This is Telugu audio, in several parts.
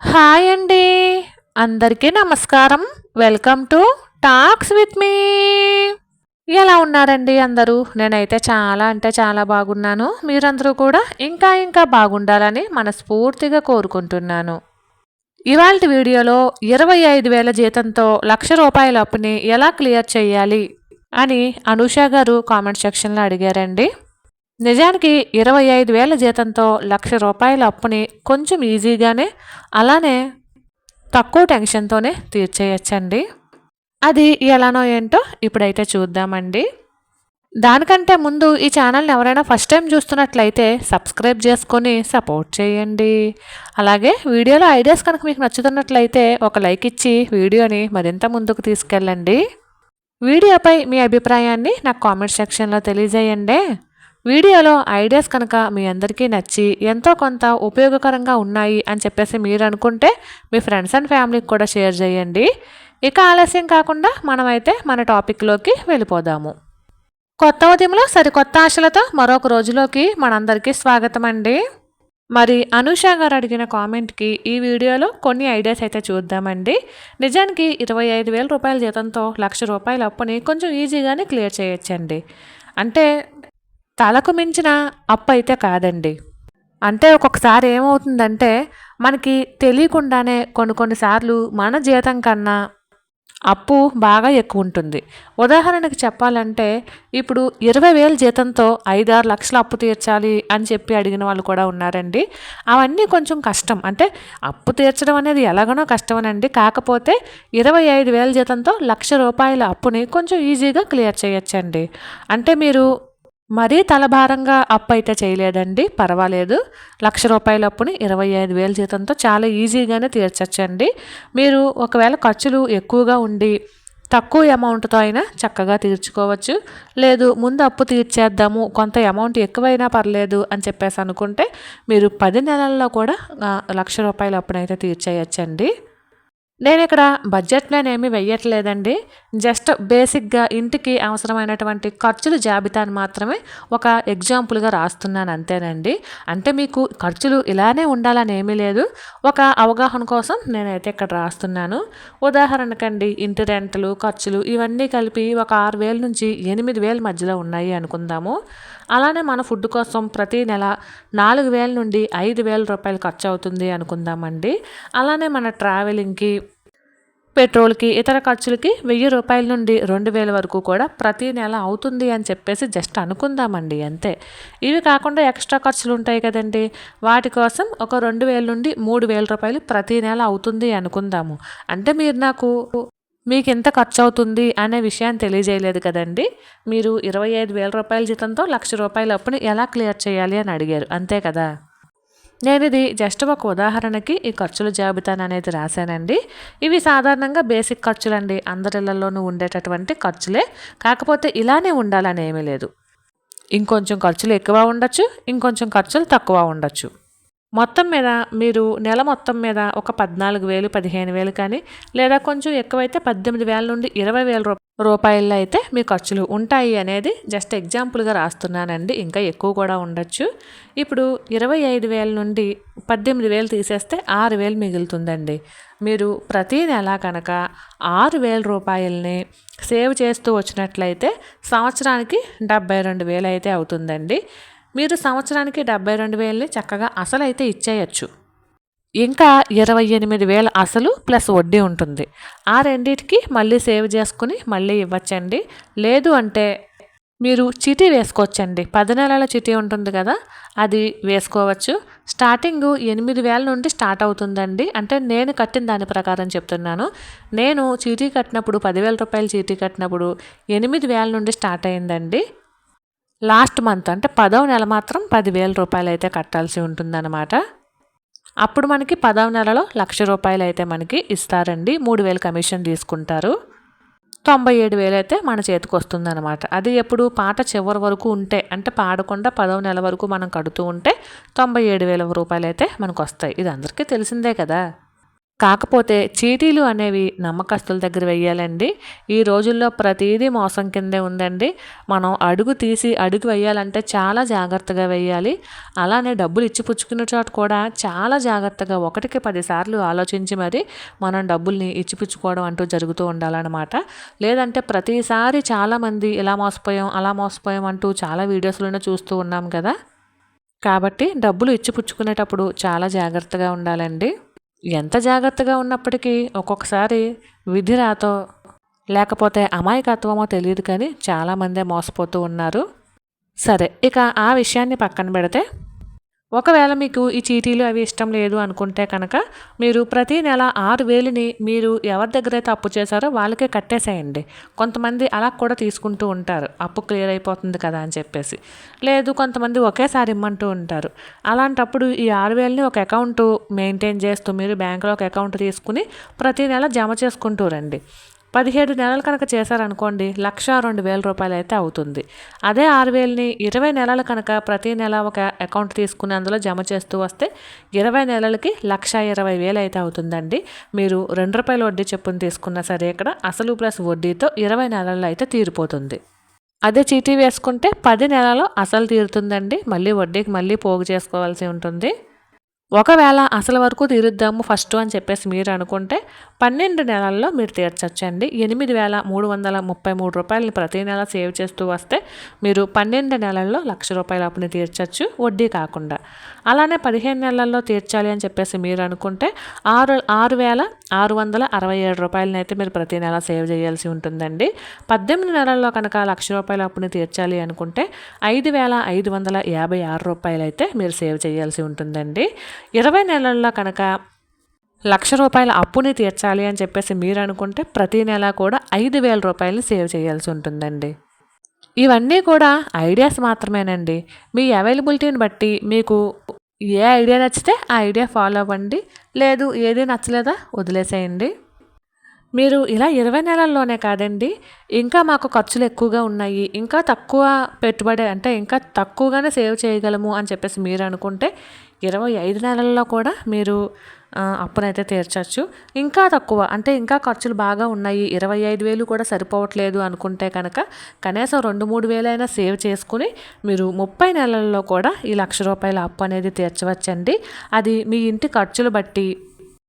హాయ్ అండి. అందరికీ నమస్కారం. Welcome to talks with me. ఎలా ఉన్నారండి అందరూ? నేనైతే చాలా అంటే చాలా బాగున్నాను. మీరందరూ కూడా ఇంకా ఇంకా బాగుండాలని మనస్ఫూర్తిగా కోరుకుంటున్నాను. ఇవాళ వీడియోలో ఇరవై ఐదు వేల జీతంతో లక్ష రూపాయల అప్పుని ఎలా క్లియర్ చేయాలి అని అనూష గారు కామెంట్ సెక్షన్లో అడిగారండి. నిజానికి ఇరవై ఐదు వేల జీతంతో లక్ష రూపాయల అప్పుని కొంచెం ఈజీగానే అలానే తక్కువ టెన్షన్తోనే తీర్చేయచ్చండి. అది ఎలానో ఏంటో ఇప్పుడైతే చూద్దామండి. దానికంటే ముందు ఈ ఛానల్ని ఎవరైనా ఫస్ట్ టైం చూస్తున్నట్లయితే సబ్స్క్రైబ్ చేసుకొని సపోర్ట్ చేయండి. అలాగే వీడియోలో ఐడియాస్ కనుక మీకు నచ్చుతున్నట్లయితే ఒక లైక్ ఇచ్చి వీడియోని మరింత ముందుకు తీసుకెళ్ళండి. వీడియోపై మీ అభిప్రాయాన్ని నాకు కామెంట్ సెక్షన్లో తెలియజేయండి. వీడియోలో ఐడియాస్ కనుక మీ అందరికీ నచ్చి ఎంతో కొంత ఉపయోగకరంగా ఉన్నాయి అని చెప్పేసి మీరు అనుకుంటే మీ ఫ్రెండ్స్ అండ్ ఫ్యామిలీకి కూడా షేర్ చేయండి. ఇక ఆలస్యం కాకుండా మనమైతే మన టాపిక్లోకి వెళ్ళిపోదాము. కొత్త ఉదయంలో సరికొత్త ఆశలతో మరొక రోజులోకి మనందరికీ స్వాగతం అండి మరి అనూష గారు అడిగిన కామెంట్కి ఈ వీడియోలో కొన్ని ఐడియాస్ అయితే చూద్దామండి. నిజానికి ఇరవై ఐదు వేల రూపాయల జీతంతో లక్ష రూపాయల అప్పుని కొంచెం ఈజీగానే క్లియర్ చేయొచ్చండి. అంటే తలకు మించిన అప్పు అయితే కాదండి. అంటే ఒక్కొక్కసారి ఏమవుతుందంటే మనకి తెలియకుండానే కొన్ని కొన్నిసార్లు మన జీతం కన్నా అప్పు బాగా ఎక్కువ ఉంటుంది. ఉదాహరణకు చెప్పాలంటే ఇప్పుడు ఇరవై వేల జీతంతో ఐదారు లక్షల అప్పు తీర్చాలి అని చెప్పి అడిగిన వాళ్ళు కూడా ఉన్నారండి. అవన్నీ కొంచెం కష్టం. అంటే అప్పు తీర్చడం అనేది ఎలాగనో కష్టమనండి. కాకపోతే ఇరవై ఐదు వేల జీతంతో లక్ష రూపాయల అప్పుని కొంచెం ఈజీగా క్లియర్ చేయొచ్చండి. అంటే మీరు మరీ తలభారంగా అప్పు అయితే చేయలేదండి పర్వాలేదు. లక్ష రూపాయల అప్పుని ఇరవై ఐదు వేల జీతంతో చాలా ఈజీగానే తీర్చచ్చండి. మీరు ఒకవేళ ఖర్చులు ఎక్కువగా ఉండి తక్కువ అమౌంట్తో అయినా చక్కగా తీర్చుకోవచ్చు. లేదు ముందు అప్పు తీర్చేద్దాము కొంత అమౌంట్ ఎక్కువైనా పర్లేదు అని చెప్పేసి అనుకుంటే మీరు పది నెలల్లో కూడా లక్ష రూపాయల అప్పునైతే తీర్చేయచ్చండి. నేను ఇక్కడ బడ్జెట్ ప్లాన్ ఏమీ వెయ్యట్లేదండి. జస్ట్ బేసిక్గా ఇంటికి అవసరమైనటువంటి ఖర్చుల జాబితాను మాత్రమే ఒక ఎగ్జాంపుల్గా రాస్తున్నాను అంతేనండి. అంటే మీకు ఖర్చులు ఇలానే ఉండాలని ఏమీ లేదు. ఒక అవగాహన కోసం నేనైతే ఇక్కడ రాస్తున్నాను. ఉదాహరణకండి ఇంటి రెంటలు ఖర్చులు ఇవన్నీ కలిపి ఒక ఆరు వేల నుంచి ఎనిమిది వేల మధ్యలో ఉన్నాయి అనుకుందాము. అలానే మన ఫుడ్ కోసం ప్రతి నెల నాలుగు వేల నుండి ఐదు వేల రూపాయలు ఖర్చు అవుతుంది అనుకుందామండి. అలానే మన ట్రావెలింగ్కి పెట్రోల్కి ఇతర ఖర్చులకి వెయ్యి రూపాయల నుండి రెండు వేల వరకు కూడా ప్రతి నెల అవుతుంది అని చెప్పేసి జస్ట్ అనుకుందామండి అంతే. ఇవి కాకుండా ఎక్స్ట్రా ఖర్చులు ఉంటాయి కదండి. వాటి కోసం ఒక రెండు వేల నుండి మూడు వేల రూపాయలు ప్రతి నెల అవుతుంది అనుకుందాము. అంటే మీరు నాకు మీకు ఎంత ఖర్చు అవుతుంది అనే విషయాన్ని తెలియజేయలేదు కదండి. మీరు ఇరవై ఐదు వేల రూపాయల జీతంతో లక్ష రూపాయల అప్పుని ఎలా క్లియర్ చేయాలి అని అడిగారు అంతే కదా? నేను ఇది జస్ట్ ఒక ఉదాహరణకి ఈ ఖర్చుల జాబితాను అనేది రాశానండి. ఇవి సాధారణంగా బేసిక్ ఖర్చులండి. అందరిళ్ళలోనూ ఉండేటటువంటి ఖర్చులే. కాకపోతే ఇలానే ఉండాలని ఏమీ లేదు. ఇంకొంచెం ఖర్చులు ఎక్కువ ఉండొచ్చు ఇంకొంచెం ఖర్చులు తక్కువ ఉండొచ్చు. మొత్తం మీద మీరు నెల మొత్తం మీద ఒక పద్నాలుగు వేలు పదిహేను వేలు కానీ లేదా కొంచెం ఎక్కువైతే పద్దెనిమిది వేల నుండి ఇరవై వేల రూపాయల్లో అయితే మీ ఖర్చులు ఉంటాయి అనేది జస్ట్ ఎగ్జాంపుల్గా రాస్తున్నానండి. ఇంకా ఎక్కువ కూడా ఉండొచ్చు. ఇప్పుడు ఇరవై ఐదు వేల నుండి పద్దెనిమిది వేలు తీసేస్తే ఆరు వేలు మిగులుతుందండి. మీరు ప్రతీ నెల కనుక ఆరు వేల రూపాయలని సేవ్ చేస్తూ వచ్చినట్లయితే సంవత్సరానికి డెబ్బై రెండు వేలు అయితే అవుతుందండి. మీరు సంవత్సరానికి డెబ్బై రెండు వేలని చక్కగా అసలు అయితే ఇచ్చేయచ్చు. ఇంకా ఇరవై ఎనిమిది వేల అసలు ప్లస్ వడ్డీ ఉంటుంది. ఆ రెండింటికి మళ్ళీ సేవ్ చేసుకుని మళ్ళీ ఇవ్వచ్చండి. లేదు అంటే మీరు చీటీ వేసుకోవచ్చండి. పది నెలల చీటీ ఉంటుంది కదా అది వేసుకోవచ్చు. స్టార్టింగ్ ఎనిమిది వేల నుండి స్టార్ట్ అవుతుందండి. అంటే నేను కట్టిన దాని ప్రకారం చెప్తున్నాను. నేను చీటీ కట్టినప్పుడు పదివేల రూపాయలు చీటీ కట్టినప్పుడు ఎనిమిది వేల నుండి స్టార్ట్ అయిందండి. లాస్ట్ మంత్ అంటే పదవ నెల మాత్రం పదివేల రూపాయలు అయితే కట్టాల్సి ఉంటుందన్నమాట. అప్పుడు మనకి పదవ నెలలో లక్ష రూపాయలు అయితే మనకి ఇస్తారండి. మూడు వేలు కమిషన్ తీసుకుంటారు. తొంభై ఏడు వేలు అయితే మన చేతికి వస్తుందన్నమాట. అది ఎప్పుడు పాట చివరి వరకు ఉంటే అంటే పాడకుండా పదవ నెల వరకు మనం కడుతూ ఉంటే తొంభై ఏడు వేల రూపాయలు అయితే మనకు వస్తాయి ఇది అందరికీ తెలిసిందే కదా. కాకపోతే చీటీలు అనేవి నమ్మకస్తుల దగ్గర వెయ్యాలండి. ఈ రోజుల్లో ప్రతిదీ మోసం కిందే ఉందండి. మనం అడుగు తీసి అడుగు వేయాలంటే చాలా జాగ్రత్తగా వేయాలి అలానే డబ్బులు ఇచ్చి పుచ్చుకున్న చోట కూడా చాలా జాగ్రత్తగా ఒకటికి పదిసార్లు ఆలోచించి మరి మనం డబ్బుల్ని ఇచ్చిపుచ్చుకోవడం అంటూ జరుగుతూ ఉండాలన్నమాట. లేదంటే ప్రతిసారి చాలామంది ఇలా మోసపోయాం అలా మోసపోయాం అంటూ చాలా వీడియోస్లోనే చూస్తూ ఉన్నాం కదా. కాబట్టి డబ్బులు ఇచ్చిపుచ్చుకునేటప్పుడు చాలా జాగ్రత్తగా ఉండాలండి. ఎంత జాగ్రత్తగా ఉన్నప్పటికీ ఒక్కొక్కసారి విధి రాతో లేకపోతే అమాయకత్వమో తెలియదు కానీ చాలామందే మోసపోతూ ఉన్నారు. సరే ఇక ఆ విషయాన్ని పక్కన పెడితే ఒకవేళ మీకు ఈ చీటీలు అవి ఇష్టం లేదు అనుకుంటే కనుక మీరు ప్రతి నెల ఆరు వేలుని మీరు ఎవరి దగ్గర అయితే అప్పు చేశారో వాళ్ళకే కట్టేసేయండి. కొంతమంది అలా కూడా తీసుకుంటూ ఉంటారు. అప్పు క్లియర్ అయిపోతుంది కదా అని చెప్పేసి. లేదు కొంతమంది ఒకేసారి ఇమ్మంటూ ఉంటారు. అలాంటప్పుడు ఈ ఆరు వేలని ఒక అకౌంట్ మెయింటైన్ చేస్తూ మీరు బ్యాంకులో ఒక అకౌంట్ తీసుకుని ప్రతి నెల జమ చేసుకుంటూ రండి. పదిహేడు నెలలు కనుక చేశారనుకోండి లక్ష రెండు వేల రూపాయలు అయితే అవుతుంది. అదే ఆరు వేలని ఇరవై నెలలు కనుక ప్రతి నెల ఒక అకౌంట్ తీసుకుని అందులో జమ చేస్తూ వస్తే ఇరవై నెలలకి లక్ష ఇరవై వేలు అయితే అవుతుందండి. మీరు రెండు రూపాయల వడ్డీ చెప్పుని తీసుకున్నా సరే ఇక్కడ అసలు ప్లస్ వడ్డీతో ఇరవై నెలల్లో అయితే తీరిపోతుంది. అదే చీటీ వేసుకుంటే పది నెలలో అసలు తీరుతుందండి. మళ్ళీ వడ్డీకి మళ్ళీ పోగు చేసుకోవాల్సి ఉంటుంది. ఒకవేళ అసలు వరకు తీరుద్దాము ఫస్ట్ అని చెప్పేసి మీరు అనుకుంటే పన్నెండు నెలల్లో మీరు తీర్చొచ్చండి. ఎనిమిది వేల మూడు వందల ముప్పై మూడు రూపాయలని ప్రతి నెల సేవ్ చేస్తూ వస్తే మీరు పన్నెండు నెలల్లో లక్ష రూపాయల అప్పుని తీర్చచ్చు. వడ్డీ కాకుండా. అలానే పదిహేను నెలల్లో తీర్చాలి అని చెప్పేసి మీరు అనుకుంటే ఆరు ఆరు వేల ఆరు వందల అరవై ఏడు రూపాయలని అయితే మీరు ప్రతి నెల సేవ్ చేయాల్సి ఉంటుందండి. పద్దెనిమిది నెలల్లో కనుక లక్ష రూపాయల అప్పుని తీర్చాలి అనుకుంటే ఐదు వేల ఐదు వందల యాభై ఆరు రూపాయలు అయితే మీరు సేవ్ చేయాల్సి ఉంటుందండి. ఇరవై నెలల్లో కనుక లక్ష రూపాయల అప్పుని తీర్చాలి అని చెప్పేసి మీరు అనుకుంటే ప్రతి నెల కూడా ఐదు వేల రూపాయలు సేవ్ చేయాల్సి ఉంటుందండి. ఇవన్నీ కూడా ఐడియాస్ మాత్రమేనండి. మీ అవైలబిలిటీని బట్టి మీకు ఏ ఐడియా నచ్చితే ఆ ఐడియా ఫాలో అవ్వండి. లేదు ఏది నచ్చలేదా వదిలేసేయండి. మీరు ఇలా ఇరవై నెలల్లోనే కాదండి ఇంకా మాకు ఖర్చులు ఎక్కువగా ఉన్నాయి ఇంకా తక్కువ పెట్టుబడి అంటే ఇంకా తక్కువగానే సేవ్ చేయగలము అని చెప్పేసి మీరు అనుకుంటే ఇరవై ఐదు నెలల్లో కూడా మీరు అప్పునైతే తీర్చచ్చు. ఇంకా తక్కువ. అంటే ఇంకా ఖర్చులు బాగా ఉన్నాయి. ఇరవై ఐదు వేలు కూడా సరిపోవట్లేదు అనుకుంటే కనుక కనీసం రెండు మూడు వేలైనా సేవ్ చేసుకుని మీరు ముప్పై నెలల్లో కూడా ఈ లక్ష రూపాయల అప్పు అనేది తీర్చవచ్చండి. అది మీ ఇంటి ఖర్చులు బట్టి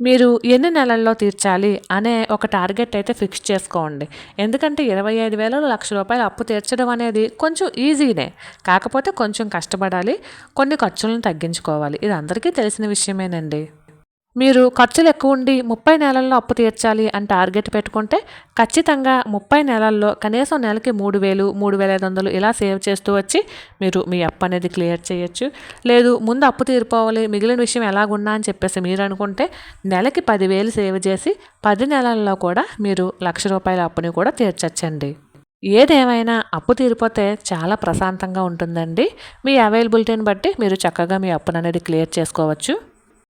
మీరు ఎన్ని నెలల్లో తీర్చాలి అనే ఒక టార్గెట్ అయితే ఫిక్స్ చేసుకోండి. ఎందుకంటే ఇరవై ఐదు వేలలో లక్ష రూపాయలు అప్పు తీర్చడం అనేది కొంచెం ఈజీనే. కాకపోతే కొంచెం కష్టపడాలి. కొన్ని ఖర్చులను తగ్గించుకోవాలి. ఇది అందరికీ తెలిసిన విషయమేనండి. మీరు ఖర్చులు ఎక్కువ ఉండి ముప్పై నెలల్లో అప్పు తీర్చాలి అని టార్గెట్ పెట్టుకుంటే ఖచ్చితంగా ముప్పై నెలల్లో కనీసం నెలకి మూడు వేలు మూడు వేల ఐదు వందలు ఇలా సేవ్ చేస్తూ వచ్చి మీరు మీ అప్పు అనేది క్లియర్ చేయొచ్చు. లేదు ముందు అప్పు తీరిపోవాలి మిగిలిన విషయం ఎలాగున్నా అని చెప్పేసి మీరు అనుకుంటే నెలకి పదివేలు సేవ్ చేసి పది నెలల్లో కూడా మీరు లక్ష రూపాయల అప్పుని కూడా తీర్చచ్చండి. ఏదేమైనా అప్పు తీరిపోతే చాలా ప్రశాంతంగా ఉంటుందండి. మీ అవైలబిలిటీని బట్టి మీరు చక్కగా మీ అప్పును అనేది క్లియర్ చేసుకోవచ్చు.